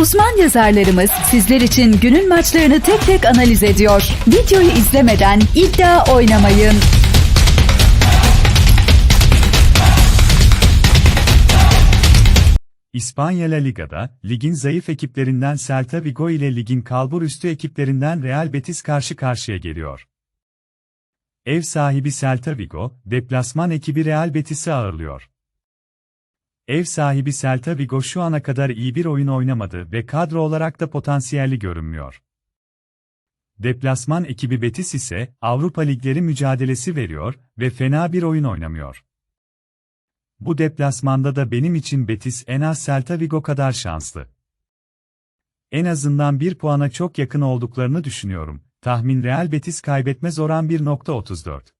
Uzman yazarlarımız sizler için günün maçlarını tek tek analiz ediyor. Videoyu izlemeden iddia oynamayın. İspanya La Liga'da, ligin zayıf ekiplerinden Celta Vigo ile ligin kalbur üstü ekiplerinden Real Betis karşı karşıya geliyor. Ev sahibi Celta Vigo, deplasman ekibi Real Betis'i ağırlıyor. Ev sahibi Celta Vigo şu ana kadar iyi bir oyun oynamadı ve kadro olarak da potansiyelli görünmüyor. Deplasman ekibi Betis ise Avrupa Ligleri mücadelesi veriyor ve fena bir oyun oynamıyor. Bu deplasmanda da benim için Betis en az Celta Vigo kadar şanslı. En azından bir puana çok yakın olduklarını düşünüyorum. Tahmin Real Betis kaybetmez oran 1.34.